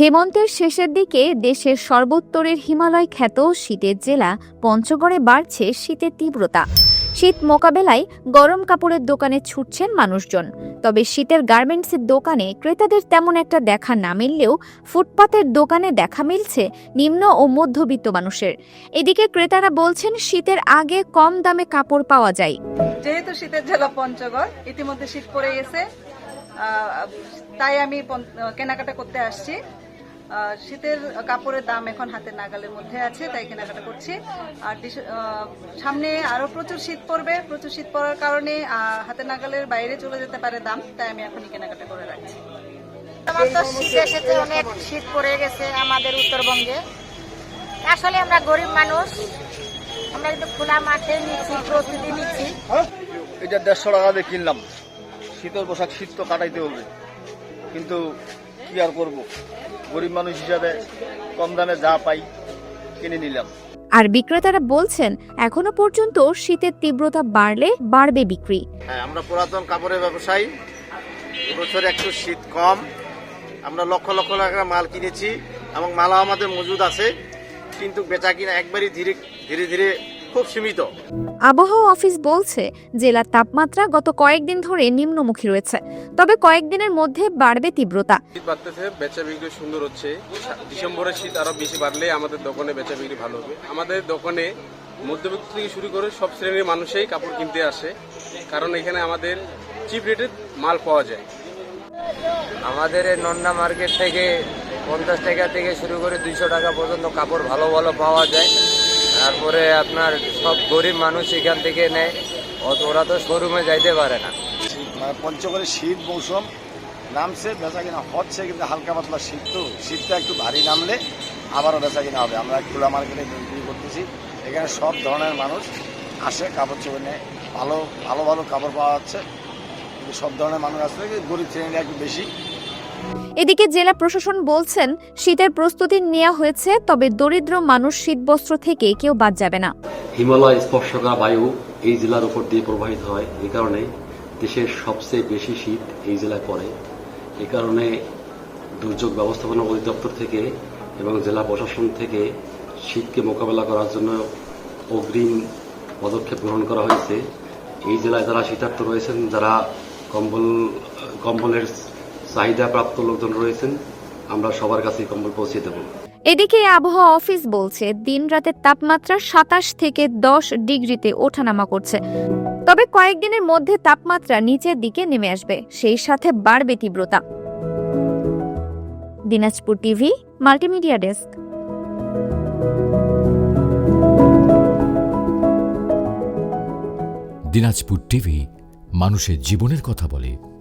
হেমন্তের শেষের দিকে দেশের সর্বোত্তরের হিমালয় খ্যাত শীতের জেলা পঞ্চগড়ে বাড়ছে শীতের তীব্রতা। শীত মোকাবেলায় গরম কাপড়ের দোকানে ছুটছেন মানুষজন। তবে শীতের গার্মেন্টসের দোকানে ক্রেতাদের তেমন একটা দেখা না মিললেও ফুটপাতের দোকানে দেখা মিলছে নিম্ন ও মধ্যবিত্ত মানুষের। এদিকে ক্রেতারা বলছেন, শীতের আগে কম দামে কাপড় পাওয়া যায়। যেহেতু শীতের জেলা পঞ্চগড়, ইতিমধ্যে শীত পড়ে গেছে তাই আমি কেনাকাটা করতে আসছি। শীতের কাপড়ের দাম এখন হাতের নাগালের মধ্যে আছে তাই কেনাকাটা করছি। আর সামনে আরও প্রচুর শীত পড়বে। প্রচুর শীত পড়ার কারণে হাতে নাগালের বাইরে চলে যেতে পারে দাম তাই আমি এখনই কেনাকাটা করে রাখছি। আমার তো শীত এসেছে অনেক শীত পড়ে গেছে আমাদের উত্তরবঙ্গে। আসলে আমরা গরিব মানুষ আমরা কিন্তু খোলা মাঠে নিচ্ছি প্রস্তুতি নিচ্ছি। এটা দেড়শো টাকা দিয়ে কিনলাম। শীতের পোশাক শীত তো কাটাইতে হবে। কিন্তু কি আর করব? গরিব মানুষ হিসাবে কম দামে যা পাই কিনে নিলাম। আর বিক্রেতারা বলছেন এখনও পর্যন্ত শীতের তীব্রতা বাড়লে বাড়বে বিক্রি। হ্যাঁ আমরা পুরাতন কাপড়ের ব্যবসায়ী। এবছর একটু শীত কম। আমরা লক্ষ লক্ষ টাকার মাল কিনেছি এবং মালও আমাদের মজুদ আছে। কিন্তু বেচা কিনা একবারই ধীরে ধীরে ধীরে খুব সীমিত। আবহাওয়া অফিস বলছে জেলার তাপমাত্রা গত কয়েকদিন ধরে নিম্নমুখী রয়েছে তবে কয়েকদিনের মধ্যে বাড়বে তীব্রতা। শীত বাড়তেছে বেচা বিক্রি সুন্দর হচ্ছে। ডিসেম্বরের শীত আরও বেশি বাড়লে আমাদের দোকানে বেচা বিক্রি ভালো হবে। আমাদের দোকানে মধ্যবিত্ত থেকে শুরু করে সব শ্রেণির মানুষই কাপড় কিনতে আসে কারণ এখানে আমাদের চিপ রেটে মাল পাওয়া যায়। আমাদের এই নন্ডা মার্কেট থেকে পঞ্চাশ টাকা থেকে শুরু করে দুইশো টাকা পর্যন্ত কাপড় ভালো ভালো পাওয়া যায়। তারপরে আপনার সব গরিব মানুষ এখান থেকে নেয়। অত ওরা তো শোরুমে যাইতে পারে না। মানে পঞ্চগড়ে শীত মৌসুম, নামছে, বেচা কিনা হচ্ছে, কিন্তু হালকা পাতলা শীত তো। শীতটা একটু ভারী নামলে আবারও বেচা কিনা হবে। আমরা খোলা মার্কেটে বিক্রি করতেছি। এখানে সব ধরনের মানুষ আসে, কাপড় চোপড় নেয়। ভালো ভালো ভালো কাপড় পাওয়া যাচ্ছে। কিন্তু সব ধরনের মানুষ আসলে গরিব শ্রেণীটা একটু বেশি। এদিকে জেলা প্রশাসন বলছেন, শীতের প্রস্তুতি নেওয়া হয়েছে, তবে দরিদ্র মানুষ শীতবস্ত্র থেকে কেউ বাদ যাবে না। হিমালয় স্পর্শ করা বায়ু এই জেলার উপর দিয়ে প্রবাহিত হয়। এই কারণে দেশের সবচেয়ে বেশি শীত এই জেলায় পড়ে। এই কারণে দুর্যোগ ব্যবস্থাপনা অধিদপ্তর থেকে এবং জেলা প্রশাসন থেকে শীতকে মোকাবেলা করার জন্য অগ্রিম পদক্ষেপ গ্রহণ করা হয়েছে। এই জেলায় যারা শীতার্থ রয়েছেন, যারা কম্বল, কম্বলের চাহিদা প্রাপ্ত লোকজন রয়েছেন আমরা সবার কাছে কম্বল পৌঁছে দেবো। এদিকে আবহাওয়া অফিস বলছে দিন রাতের তাপমাত্রা সাতাশ থেকে দশ ডিগ্রিতে ওঠানামা করছে। তবে কয়েকদিনের মধ্যে তাপমাত্রা নিচের দিকে নেমে আসবে সেই সাথে বাড়বে তীব্রতা। Dinajpur TV multimedia desk. Dinajpur TV মানুষের জীবনের কথা বলে।